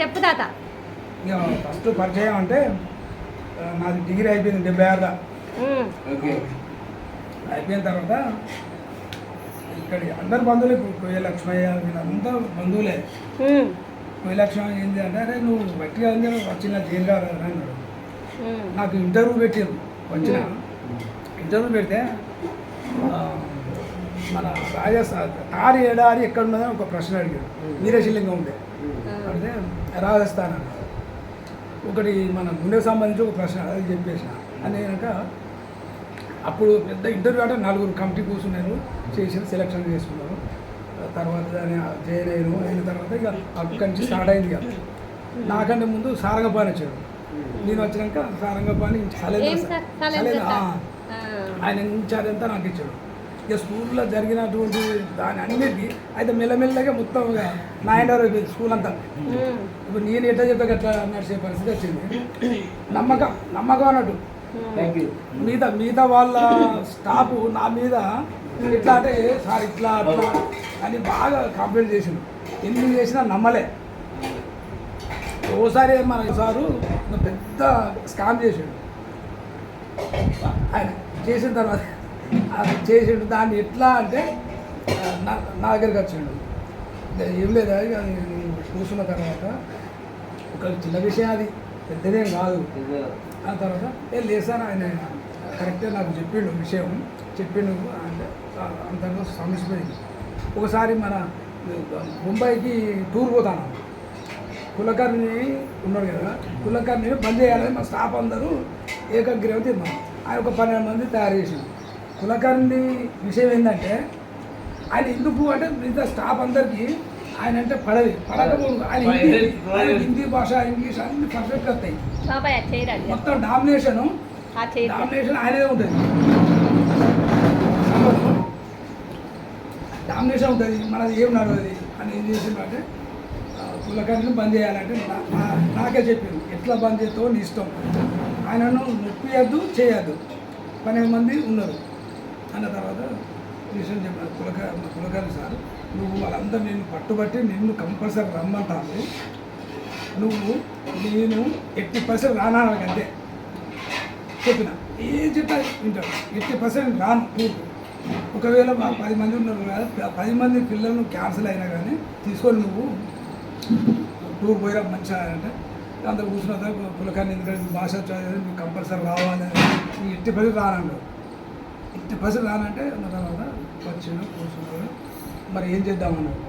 చెప్పు తాత. ఇక ఫస్ట్ పరిచయం అంటే నాది డిగ్రీ అయిపోయింది డెబ్బై ఆరులో ఓకే. అయిపోయిన తర్వాత ఇక్కడ అందరు బంధువులే కొయ్య లక్ష్మయ్య వీళ్ళంతా బంధువులే. కొయ్య లక్ష్మయ్య ఏంటి అంటే అరే నువ్వు బట్టి అని వచ్చిన జైలు కాదు అన్నాడు. నాకు ఇంటర్వ్యూ పెట్టారు వచ్చిన. ఇంటర్వ్యూ పెడితే ఆ, మన రాజస్థాన్ తారి ఏడారి ఎక్కడ ఉన్నదని ఒక ప్రశ్న అడిగాడు. వీరేశలింగం ఉండే. అడిగితే రాజస్థాన్. అన్నారు ఒకటి మన గుండెకు సంబంధించి ఒక ప్రశ్న అది చెప్పేసిన. అని కనుక అప్పుడు పెద్ద ఇంటర్వ్యూ అంటే నలుగురు కమిటీ కూర్చున్నారు చేసిన సెలక్షన్ చేసుకున్నారు. తర్వాత దాన్ని జాయిన్ అయ్యాను అయిన తర్వాత ఇక అక్కడి నుంచి స్టార్ట్ అయింది ఇక. నాకంటే ముందు సారంగపాణి వచ్చాడు. నేను వచ్చినాక సారంగపాణి ఆయన ఇన్ఛార్జ్ అంతా నాకు ఇచ్చాడు. ఇక స్కూల్లో జరిగినటువంటి దాని అన్నిటికీ అయితే మెల్లమెల్లగా మొత్తం నాయనర్ అయిపోయింది స్కూల్ అంతా. ఇప్పుడు నేను ఎట్లా చెప్తా అట్లా నడిచే పరిస్థితి వచ్చింది. నమ్మకం నమ్మకం అన్నట్టు. మిగతా మిగతా వాళ్ళ స్టాఫ్ నా మీద ఎట్లా అంటే సార్ ఇట్లా అట్లా అని బాగా కంప్లైంట్ చేసిండు. ఎన్ని చేసినా నమ్మలే. ఓసారి మన సారు పెద్ద స్కామ్ చేసిండు. ఆయన చేసిన తర్వాత చేసిండు. దాన్ని ఎట్లా అంటే నా నా దగ్గరికి వచ్చిండు ఇక ఏం లేదా కూర్చున్న తర్వాత ఒక చిన్న విషయం అది. పెద్దదేం కాదు. ఆ తర్వాత ఏ లేసాను ఆయన కరెక్ట్గా నాకు చెప్పిండు విషయం. చెప్పిండు అంటే అంతగా సమస్యపోయింది ఒకసారి మన ముంబైకి టూర్ పోతాను. కులకర్ణి ఉన్నాడు కదా కులకర్ణిని బంద్ చేయాలని మా స్టాఫ్ అందరూ ఏకగ్రీవం తిన్నాం. ఆయన ఒక పన్నెండు మంది తయారు చేసిండు. కులకర్ణి విషయం ఏంటంటే ఆయన ఎందుకు అంటే మిగతా స్టాఫ్ అందరికీ ఆయన అంటే పడవి పడకపోదు ఆయన హిందీ భాష ఇంగ్లీష్ అన్ని పర్ఫెక్ట్గా వస్తాయి. మొత్తం డామినేషన్ డామినేషన్ ఆయనదే ఉంటుంది. డామినేషన్ ఉంటుంది. మనది ఏం నడవది అని ఏం చేసిందంటే కులకర్ణిని బంద్ చేయాలంటే నాకే చెప్పింది ఎట్లా బంద్ చేస్తావో నీ ఇష్టం. ఆయనను నొప్పియద్దు చేయొద్దు. పన్నెండు మంది ఉన్నారు. అన్న తర్వాత విషయం చెప్పారు కులక కులకర్ణి సార్. నువ్వు వాళ్ళందరూ నేను పట్టుబట్టి నిన్ను కంపల్సరీ రమ్మంటాను నువ్వు నేను ఎట్టి పర్సెంట్ రానా అంతే. చెప్పిన. ఏ చెప్పా వింటాడు ఎట్టి పర్సెంట్ రాను టూర్కు ఒకవేళ మా పది మంది ఉన్నారు కదా పది మంది పిల్లలను క్యాన్సిల్ అయినా కానీ తీసుకొని నువ్వు టూర్ పోయిరా మంచిగా అంటే అందరు కూర్చున్న తర్వాత పులకాన్ని ఎందుకంటే భాష కంపల్సరీ రావాలి ఎట్టి పర్సెంట్ రానన్నాడు ఎట్టి బస్సు రానంటే తర్వాత వచ్చిండు కూర్చున్నాడు. మరి ఏం చేద్దామన్నాడు?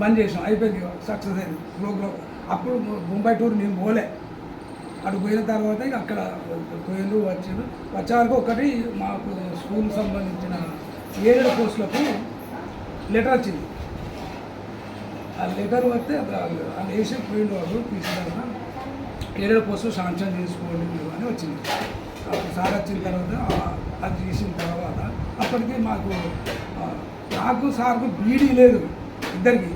బంద్ చేసాం అయిపోయింది సక్సెస్ అయింది. ప్రోగ్రామ్ అప్పుడు ముంబై టూర్ నేను పోలే. అటు పోయిన తర్వాత ఇక అక్కడ పోయిండు వచ్చిండు. వచ్చే వరకు ఒకటి మాకు స్కూల్ సంబంధించిన ఏడు కోర్సులకు లెటర్ వచ్చింది. ఆ లెటర్ వస్తే అది వేసి పోయిండు వాడు తీసుకురా ఏడు పోస్టు శాంక్షన్ చేసుకోండి అని వచ్చింది. సార్ వచ్చిన తర్వాత అది చేసిన తర్వాత అప్పటికి మాకు నాకు సార్కు బీడీ లేదు. ఇద్దరికి.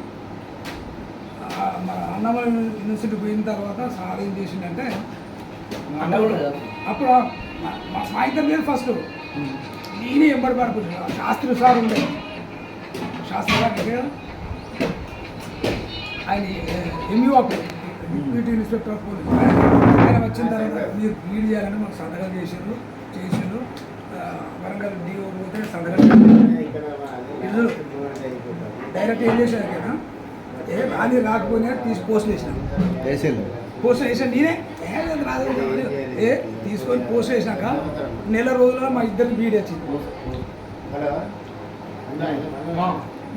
మన అన్నమయ్య యూనివర్సిటీ పోయిన తర్వాత సార్ ఏం చేసిండంటే అప్పుడు అప్పుడు మా- ఇద్దరు లేదు ఫస్ట్. నేనే ఎంబడి పడుకుంటున్నా శాస్త్రి సార్ ఉండే. శాస్త్రి సార్ దగ్గర ఆయన Mu deputy inspector of police ఆయన వచ్చిన తర్వాత మీరు లీడ్ చేయాలని మాకు సంతకాలు చేసారు చేసారు వరంగల్ డిఓ పోతే చేశారు. డైరెక్ట్ ఏం చేశారు కదా ఏ రాని రాకపోయినా తీసి పోస్ట్ వేసినాం పోస్ట్ వేసాను నేనే? రాదు. ఏ తీసుకొని పోస్ట్ వేసినాక నెల రోజుల్లో మా ఇద్దరికి బీడ్ వచ్చింది.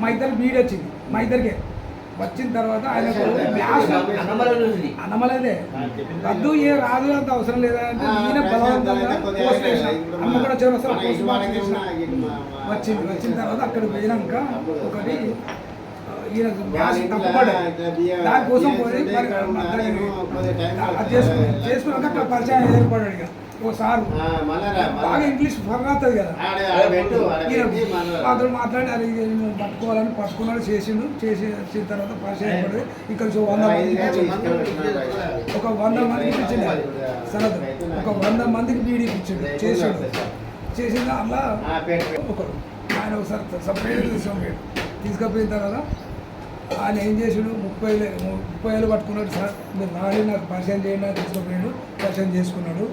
మా ఇద్దరికి బీడ్ వచ్చింది. మా ఇద్దరికే. వచ్చిన తర్వాత ఆయనకు మ్యాథ్స్ అన్నమలేదే. రద్దు ఏ రాదు అంత అవసరం లేదా అంటే నేనే బలవంతంగా పోస్ట్ అమ్మ కూడా చివరి వచ్చింది. వచ్చిన తర్వాత అక్కడ పోయినాక ఒకటి దానికోసం పోయి చేసుకున్నాక అక్కడ పరిచయం ఏర్పడాడు ఇక. ఓసారి బాగా ఇంగ్లీష్ ఫర్రాతుంది కదా మాతో మాట్లాడి అది పట్టుకోవాలని పట్టుకున్నాడు చేసిండు చేసి వచ్చిన తర్వాత పరిచయం ఇక్కడ చూ- వంద మందికి. ఒక వంద మందికి ఇచ్చిండు సరదు ఒక వంద మందికి బీడీ ఇచ్చిండు చేసిండు చేసిన అలా ఒకడు ఆయన ఒకసారి సపరేట్ తీసుకుపోయాడు తీసుకుపోయిన తర్వాత ఆయన ఏం చేసాడు? ముప్పై ముప్పై వేలు పట్టుకున్నాడు సార్. మీరు నాడే నాకు పరిచయం చేయండి అని తీసుకుపోయాడు. పరిచయం చేసుకున్నాడు.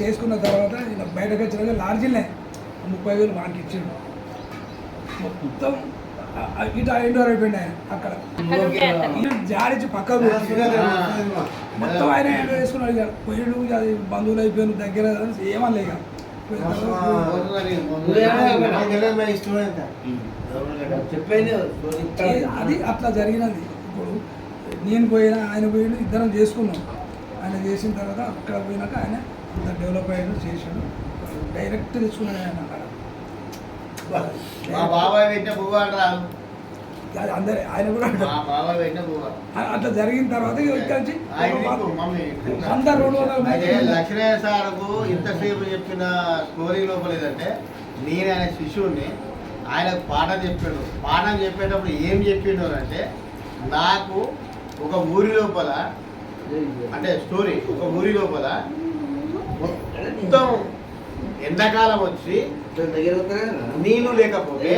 చేసుకున్న తర్వాత ఇలా బయటకు వచ్చినాక లాడ్జిలే ముప్పై వేలు వానికి ఇచ్చాడు. మొత్తం ఇటు ఇండోర్ అయిపోయింది ఆయన అక్కడ. జాడించి పక్కకు మొత్తం ఆయన ఏంటో వేసుకున్నాడు ఇక? పోయాడు అది బంధువులు అయిపోయాను దగ్గర ఏమని ఇక అది అట్లా జరిగినది. ఇప్పుడు నేను పోయినా ఆయన పోయిన ఇద్దరం చేసుకున్నాం. ఆయన చేసిన తర్వాత అక్కడ పోయినాక ఆయన అంత డెవలప్ అయ్యాడు చేశాడు. డైరెక్ట్ తెచ్చుకున్నాడు ఆయన అక్కడ. మా బాబాయ్ పెట్టిన పువ్వు అంటారు. అది అందరి ఆయన కూడా అట్లా జరిగిన తర్వాత మమ్మీ వంద రెండు వందల లక్ష్మయ్య సార్కు ఇంతసేపు చెప్పిన స్టోరీ లోపల ఏంటంటే నేను ఆయన శిష్యుడిని ఆయనకు పాఠం చెప్పాడు. పాఠం చెప్పేటప్పుడు ఏం చెప్పిండు అంటే నాకు ఒక ఊరి లోపల అంటే స్టోరీ ఒక ఊరి లోపల మొత్తం ఎండాకాలం వచ్చి నీళ్ళు లేకపోతే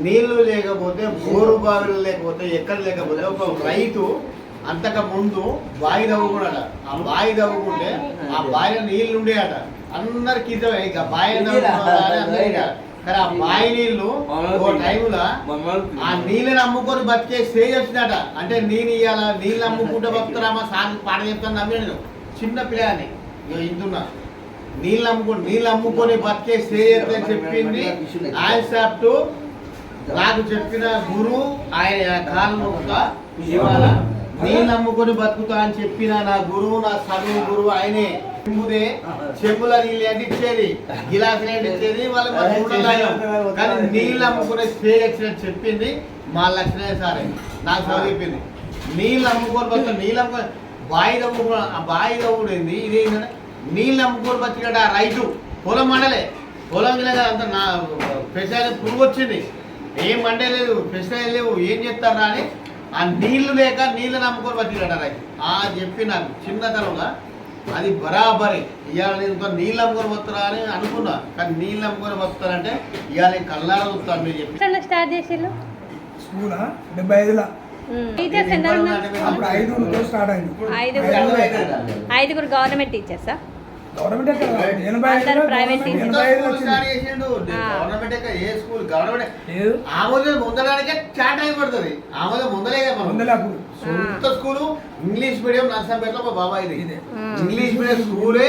నీళ్ళు లేకపోతే బోరు బావిలు లేకపోతే ఎక్కడ లేకపోతే ఒక రైతు అంతక ముందు బావి తవ్వుకున్నాడ ఆ బావి తవ్వుకుంటే ఆ బావిలో నీళ్ళు ఉండేయట. అందరికి ఇక బావి తవ్వుకున్నారా కానీ ఆ బావి నీళ్ళు ఓ టైంలో ఆ నీళ్ళని అమ్ముకొని బతికే స్టేజ్ వచ్చిందట అంటే నేను ఇవాళ నీళ్ళు అమ్ముకుంటే బతుకుతారామా సాగు పాట చెప్తాను నమ్మి నేను చిన్న పిల్లని ఇంటున్నా నీళ్ళు అమ్ముకొని నీళ్ళు అమ్ముకొని బతికే స్టేజ్ అని చెప్పింది ఆన్సాప్ట్ నాకు చెప్పిన గురు ఆయన కాలు మొక్క ఇవాళ నీళ్ళు అమ్ముకొని బతుకుతా అని చెప్పిన నా గురువు నా చదువు గురువు ఆయనే. ముందే చెప్పుల నీళ్ళు ఇచ్చేది గిలాసులు ఇచ్చేది వాళ్ళకి ఆయన. కానీ నీళ్ళు అమ్ముకునే స్టేజ్ వచ్చినట్టు చెప్పింది మా లక్ష్మయ్య సారే. నాకు చదువు చెప్పింది. నీళ్ళు అమ్ముకొని బతుకు నీళ్ళు అమ్ముకొని బాయి అమ్ముకో ఆ బాయి తమ్ముడైంది ఇది ఏంటంటే నీళ్ళు అమ్ముకొని బతికాడు ఆ రైతు. పొలం మండలే. పొలం గిల అంత నా పెసాలి పురుగు వచ్చింది. ఏం మండే లేదు పెసాలు లేవు ఏం చేస్తారా అని ఆ నీళ్ళు లేక నీళ్ళు నమ్ముకొని బతికాడు ఆ రైతు. ఆ చెప్పి నాకు చిన్నతనంగా అది బరాబరి. ఇవాళ నేను ఇంకో నీళ్ళు అమ్ముకొని బతురా అని అనుకున్నా. కానీ నీళ్ళు అమ్ముకొని బతుతారంటే ఇవాళ కళ్ళారా చూస్తాను మీరు చెప్పి. స్టార్ట్ చేసిల్లు స్కూల్? డెబ్బై ఐదులో. టీచర్స్. ఐదుగురు గవర్నమెంట్ టీచర్సా? స్టార్ట్ ఆమోదం పొందడానికే చాట్ అయిపడుతుంది ఆమోదం పొందలే సొంత స్కూలు ఇంగ్లీష్ మీడియం నర్సంపేటలో మా బాబాయ్ ఇది. ఇంగ్లీష్ మీడియం స్కూలే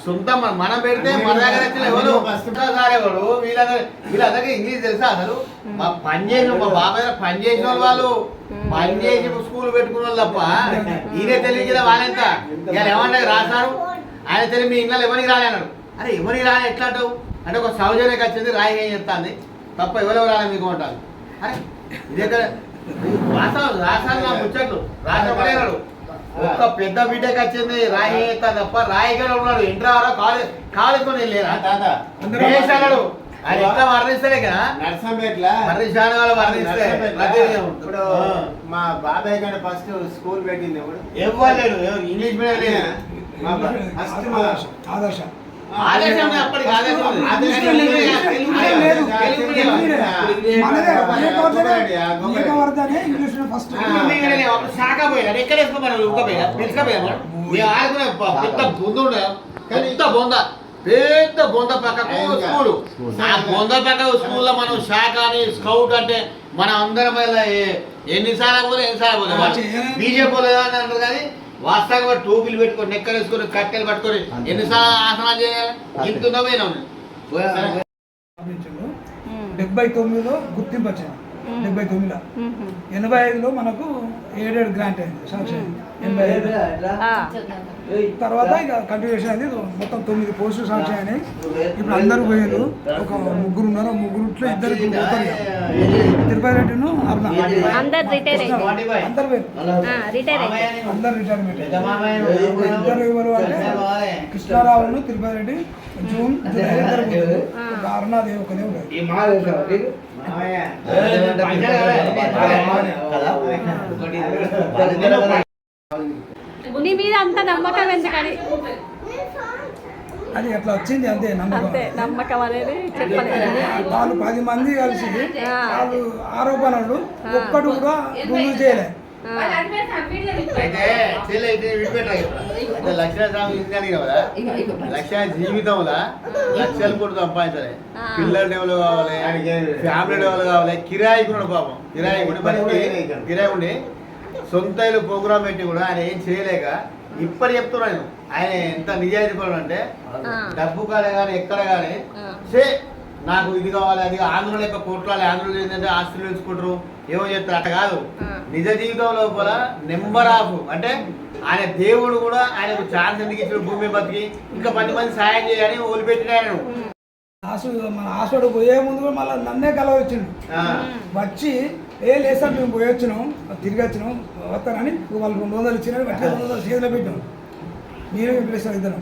సొంత మన- పెడితే మన దగ్గర ఎవరు? ఎవరు వీళ్ళందరూ వీళ్ళందరికీ ఇంగ్లీష్ తెలుసా అసలు? మా పని చేసిన మా బాబాయ్ దగ్గర పని చేసిన వాళ్ళు పని చేసి స్కూల్ పెట్టుకున్న వాళ్ళు తప్ప ఈయనే తెలియదు కదా వాళ్ళెంత ఇవాళ ఏమన్నా రాశారు ఆయన తెలియదు మీ ఇళ్ళలో ఎవరికి రాలే అన్నాడు. అరే ఎవరికి రాలే? ఎట్లా అంటావు? అంటే ఒక సౌజన్యకి వచ్చింది రాయి ఏం చెప్తాంది తప్ప ఎవరెవరు రాలే మీకు అంటారు. అరే ఇది రాసాలు రాసాలు నా ముచ్చట్లు. రాసపడేనాడు ఒక్క పెద్ద బిడ్డకి వచ్చింది రాయి ఎత్తా తప్ప రాయిగా ఉన్నాడు. ఇంటర్ ఆరో కాలేజ్ కాలేజ్ కొని వెళ్ళారా వేసాడు ఆయన ఎట్లా వర్ణిస్తాడే కదా? నర్సంపేట్ల వర్ణించాను వాళ్ళు వర్ణిస్తే ప్రతి ఇప్పుడు మా బాబాయ్ గారు ఫస్ట్ స్కూల్ పెట్టింది ఇప్పుడు ఇవ్వలేడు ఎవరు? ఇంగ్లీష్ మీడియం ఆదర్శ. ఆదేశం అప్పటికి ఆదేశం. ఆదేశం లేదు. పెద్ద బొంద పెద్ద బొంద. పెద్ద బొంద పక్కకు స్కూల్. ఆ బొంద పక్క స్కూల్లో మనం శాఖ అని స్కౌట్ అంటే మనం అందరం ఎన్నిసార్లు పోలే ఎన్నిసార్లు పోలే. బీజేపీ పోలేదు అని అంటారు కానీ వాస్తవంగా టోపీలు పెట్టుకొని నెక్కలు వేసుకొని కట్టెలు పట్టుకొని ఎన్నిసార్లు ఆసనాలు చేయాలి? ఇంత పోయినాం స్థాపించారు డెబ్బై తొమ్మిదిలో గుర్తింపు వచ్చింది. డెబ్బై తొమ్మిదిలో. ఎనభై ఐదులో మనకు ఏడేడు గ్రాంట్ అయింది సాంక్షన్ ఎనభై ఐదు. తర్వాత ఇక కంటిన్యూషన్ అయింది మొత్తం తొమ్మిది పోస్టులు సాంక్షన్ అయినాయి. ఇప్పుడు అందరూ పోయారు ఒక ముగ్గురు ఉన్నారు ఆ ముగ్గురుట్లో ఇద్దరు పోతారు. తిరుపతి రెడ్డిను అరుణ. అందరు అందరు రిటైర్మెంట్ ఇద్దరు ఎవరు? అంటే కృష్ణారావును తిరుపతి రెడ్డి జూన్ జూలై ఇద్దరు అరుణాదేవి ఒకదే ఉన్నారు నీ మీద అంత నమ్మకం ఎందుకని? అది అట్లా వచ్చింది అంతే నమ్మకం. నమ్మకం అనేది వాళ్ళు పది మంది కలిసి. వాళ్ళు ఆరోపణలు ఒక్కడు కూడా రుజువు చేయలే. లక్ష జీవితంలో లక్షలు కూడా సంపాదించాలి. పిల్లలు డెవలప్ కావాలి ఫ్యామిలీ డెవలప్ కావాలి. కిరాయి కూడా పాపం. కిరాయి ఉండి కిరాయి ఉండి సొంత ఇల్లు ప్రోగ్రామ్ పెట్టి కూడా ఆయన ఏం చేయలేక ఇప్పటి చెప్తున్నాను నేను. ఆయన ఎంత నిజాయితీ పరుడు అంటే. డబ్బు కాడ కానీ ఎక్కడ కానీ. సే నాకు ఇది కావాలి అది ఆంధ్రుల యొక్క కోట్లాలి ఆంధ్రులు ఏంటంటే ఆస్తులు తెలుసుకుంటారు ఏమో చెప్తారు అట్ట కాదు. నిజ జీవితం లోపల నెంబర్ ఆఫ్ అంటే ఆయన దేవుడు కూడా ఆయనకు ఛాన్స్ ఎందుకు ఇచ్చిన భూమి బతికి ఇంకా పది మంది సాయం చేయని వదిలిపెట్టిన ఆయన మన హాస్పిటల్ పోయే ముందు కూడా మళ్ళీ నన్నే కలవచ్చిండు. ఆ. వచ్చి ఏ లేసాం మేము పోయి వచ్చినాం తిరిగి వచ్చినాం వస్తానని వాళ్ళు రెండు వందలు ఇచ్చినారు రెండు వందలు చేతిలో పెట్టాం. నేను ప్లేస్ ఇద్దరం.